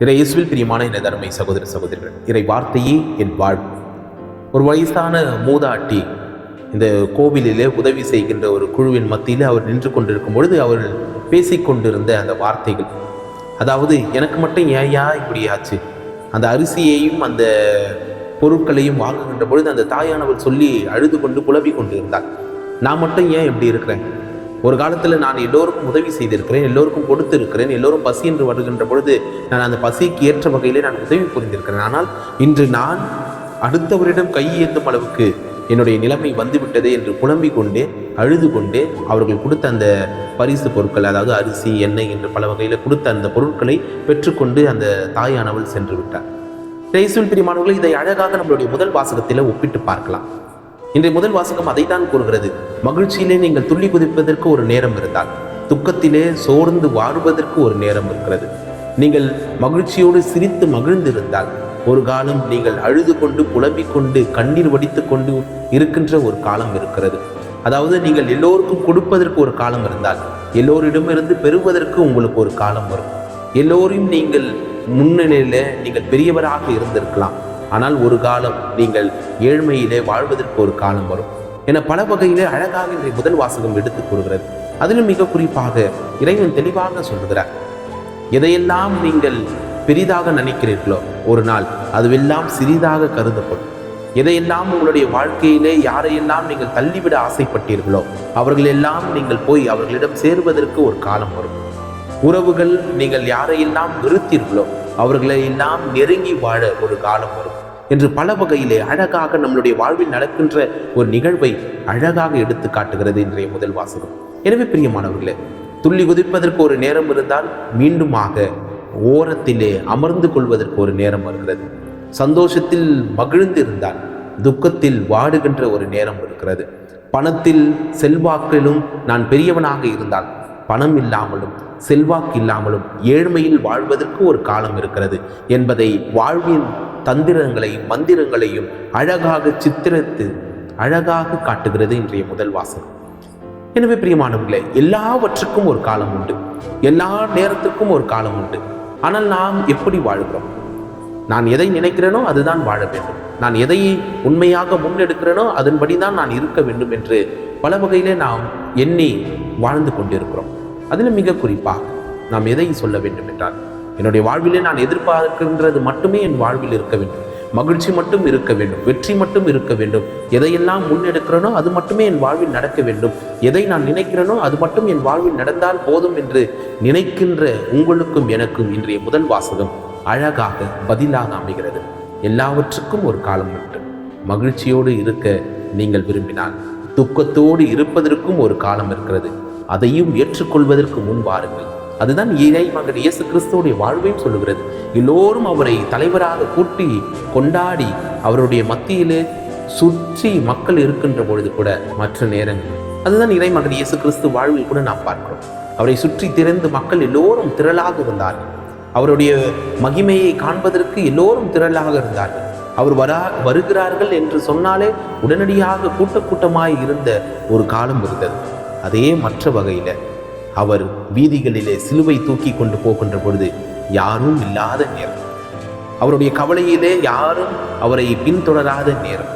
இறை இயேசுவில் பிரியமான என் தருமை சகோதர சகோதரிகள் இறை வார்த்தையே என் வாழ்வு. ஒரு வயசான மூதாட்டி இந்த கோவிலிலே உதவி செய்கின்ற ஒரு குழுவின் மத்தியில் அவர் நின்று கொண்டிருக்கும் பொழுது அவர்கள் பேசிக்கொண்டிருந்த அந்த வார்த்தைகள். அதாவது எனக்கு மட்டும் ஏயா இப்படி ஆச்சு. அந்த அரிசியையும் அந்த பொருட்களையும் வாங்குகின்ற பொழுது அந்த தாயானவள் சொல்லி அழுது கொண்டு புலவி கொண்டு இருந்தார் நான் மட்டும் ஏன் இப்படி இருக்கிறேன்? ஒரு காலத்தில் நான் எல்லோருக்கும் உதவி செய்திருக்கிறேன் எல்லோருக்கும் கொடுத்திருக்கிறேன் எல்லோரும் பசி என்று வருகின்ற பொழுது நான் அந்த பசிக்கு ஏற்ற வகையிலே நான் உதவி புரிந்திருக்கிறேன். ஆனால் இன்று நான் அடுத்தவரிடம் கையேந்தும் அளவுக்கு என்னுடைய நிலைமை வந்துவிட்டதே என்று புலம்பிக் கொண்டே அழுது கொண்டே அவர்கள் கொடுத்த அந்த பரிசு பொருட்கள் அதாவது அரிசி எண்ணெய் என்று பல வகையில் கொடுத்த அந்த பொருட்களை பெற்றுக்கொண்டு அந்த தாயானவள் சென்று விட்டார். இயேசுவில் பிரியமானவர்கள் இதை அழகாக நம்மளுடைய முதல் வாசகத்தில் ஒப்பிட்டு பார்க்கலாம். இன்றைய முதல் வாசகம் அதைத்தான் கூறுகிறது. மகிழ்ச்சியிலே நீங்கள் துள்ளி குதிப்பதற்கு ஒரு நேரம் இருந்தால் துக்கத்திலே சோர்ந்து வாடுவதற்கு ஒரு நேரம் இருக்கிறது. நீங்கள் மகிழ்ச்சியோடு சிரித்து மகிழ்ந்திருந்தால் ஒரு காலம் நீங்கள் அழுது கொண்டு புலம்பிக் கொண்டு கண்ணீர் வடித்து கொண்டு இருக்கின்ற ஒரு காலம் இருக்கிறது. அதாவது நீங்கள் எல்லோருக்கும் கொடுப்பதற்கு ஒரு காலம் இருந்தால் எல்லோரிடமிருந்து பெறுவதற்கு உங்களுக்கு ஒரு காலம் வரும். எல்லோரையும் நீங்கள் முன்னிலையில் நீங்கள் பெரியவராக இருந்திருக்கலாம். ஆனால் ஒரு காலம் நீங்கள் ஏழ்மையிலே வாழ்வதற்கு ஒரு காலம் வரும். என பல வகையிலே அழகாக இன்றைய முதல் வாசகம் எடுத்துக் கூறுகிறது. அதிலும் மிக குறிப்பாக இறைவன் தெளிவாக சொல்கிறார் எதையெல்லாம் நீங்கள் பெரிதாக நினைக்கிறீர்களோ ஒரு நாள் அதுவெல்லாம் சிறிதாக கருதப்படும். எதையெல்லாம் உங்களுடைய வாழ்க்கையிலே யாரையெல்லாம் நீங்கள் தள்ளிவிட ஆசைப்பட்டீர்களோ அவர்களெல்லாம் நீங்கள் போய் அவர்களிடம் சேருவதற்கு ஒரு காலம் வரும். உறவுகள் நீங்கள் யாரையெல்லாம் வெறுத்தீர்களோ அவர்களை எல்லாம் நெருங்கி வாழ ஒரு காலம் வரும். என்று பல வகையிலே அழகாக நம்மளுடைய வாழ்வில் நடக்கின்ற ஒரு நிகழ்வை அழகாக எடுத்து காட்டுகிறது இன்றைய முதல் வாசகம். எனவே பிரியமானவர்களே துள்ளி குதிப்பதற்கு ஒரு நேரம் இருந்தால் மீண்டுமாக ஓரத்திலே அமர்ந்து கொள்வதற்கு ஒரு நேரம் வருகிறது. சந்தோஷத்தில் மகிழ்ந்து இருந்தால் துக்கத்தில் வாடுகின்ற ஒரு நேரம் இருக்கிறது. பணத்தில் செல்வாக்கிலும் நான் பெரியவனாக இருந்தால் பணம் இல்லாமலும் செல்வாக்கு இல்லாமலும் ஏழ்மையில் வாழ்வதற்கு ஒரு காலம் இருக்கிறது என்பதை வாழ்வின் தந்திரங்களையும் மந்திரங்களையும் அழகாக சித்திரத்து அழகாக காட்டுகிறது இன்றைய முதல் வாசகம். எனவே பிரியமானவர்களே எல்லாவற்றுக்கும் ஒரு காலம் உண்டு. எல்லா நேரத்துக்கும் ஒரு காலம் உண்டு. ஆனால் நாம் எப்படி வாழ்கிறோம்? நான் எதை நினைக்கிறேனோ அதுதான் வாழ வேண்டும். நான் எதை உண்மையாக முன்னெடுக்கிறேனோ அதன்படி தான் நான் இருக்க வேண்டும் என்று பல வகையிலே நாம் எண்ணி வாழ்ந்து கொண்டிருக்கிறோம். அதில் மிக குறிப்பாக நாம் எதை சொல்ல வேண்டும் என்றால் என்னுடைய வாழ்விலே நான் எதிர்பார்க்கின்றது மட்டுமே என் வாழ்வில் இருக்க வேண்டும். மகிழ்ச்சி மட்டும் இருக்க வேண்டும். வெற்றி மட்டும் இருக்க வேண்டும். எதையெல்லாம் முன்னெடுக்கிறேனோ அது மட்டுமே என் வாழ்வில் நடக்க வேண்டும். எதை நான் நினைக்கிறேனோ அது மட்டும் என் வாழ்வில் நடந்தால் போதும் என்று நினைக்கின்ற உங்களுக்கும் எனக்கும் இன்றைய முதல் வாசகம் அழகாக பதிலாக அமைகிறது. எல்லாவற்றுக்கும் ஒரு காலம் உண்டு. மகிழ்ச்சியோடு இருக்க நீங்கள் விரும்பினால் துக்கத்தோடு இருப்பதற்கும் ஒரு காலம் இருக்கிறது. அதையும் ஏற்றுக்கொள்வதற்கு முன் வாருங்கள். அதுதான் இறை மகன் இயேசு கிறிஸ்துவோடைய வாழ்வையும் சொல்லுகிறது. எல்லோரும் அவரை தலைவராக கூட்டி கொண்டாடி அவருடைய மத்தியிலே சுற்றி மக்கள் இருக்கின்ற பொழுது கூட மற்ற நேரங்கள் அதுதான் இறை மகன் இயேசு கிறிஸ்து வாழ்வில் கூட நாம் பார்க்கிறோம். அவரை சுற்றி திறந்து மக்கள் எல்லோரும் திரளாக இருந்தார்கள். அவருடைய மகிமையை காண்பதற்கு எல்லோரும் திரளாக இருந்தார்கள். அவர் வரா வருகிறார்கள் என்று சொன்னாலே உடனடியாக கூட்ட கூட்டமாய் இருந்த ஒரு காலம் இருந்தது. அதே மற்ற வகையில் அவர் வீதிகளிலே சிலுவை தூக்கி கொண்டு போகின்ற பொழுது யாரும் இல்லாத நேரம். அவருடைய கவலையிலே யாரும் அவரை பின்தொடராத நேரம்.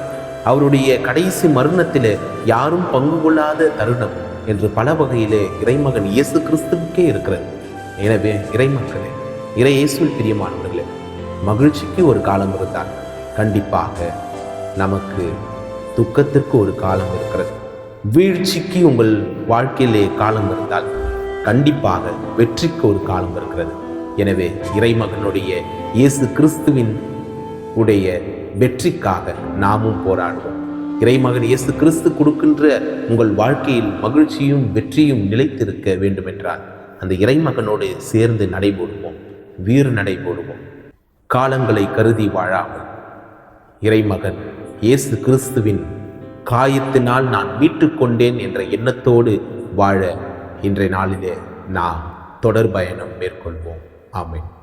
அவருடைய கடைசி மரணத்திலே யாரும் பங்கு கொள்ளாத தருணம் என்று பல வகையிலே இறைமகன் இயேசு கிறிஸ்துவுக்கே இருக்கிறது. எனவே இறைமக்களே இறை இயேசுவில் பிரியமானவர்களே மகிழ்ச்சிக்கு ஒரு காலம் இருந்தால் கண்டிப்பாக நமக்கு துக்கத்திற்கு ஒரு காலம் இருக்கிறது. வீழ்ச்சிக்கு உங்கள் வாழ்க்கையிலே காலம் இருந்தால் கண்டிப்பாக வெற்றிக்கு ஒரு காலம் இருக்கிறது. எனவே இறைமகனுடைய இயேசு கிறிஸ்துவின் உடைய வெற்றிக்காக நாமும் போராடுவோம். இறைமகன் இயேசு கிறிஸ்து கொடுக்கின்ற உங்கள் வாழ்க்கையில் மகிழ்ச்சியும் வெற்றியும் நிலைத்திருக்க வேண்டுமென்றால் அந்த இறைமகனோடு சேர்ந்து நடைபோடுவோம். வீறு நடைபோடுவோம். காலங்களை கருதி வாழாமல் இறைமகன் இயேசு கிறிஸ்துவின் காயத்தினால் நான் மீட்டுக் கொண்டேன் என்ற எண்ணத்தோடு வாழ இன்றைய நாளிலே நாம் தொடர் பயணம் மேற்கொள்வோம். ஆமேன்.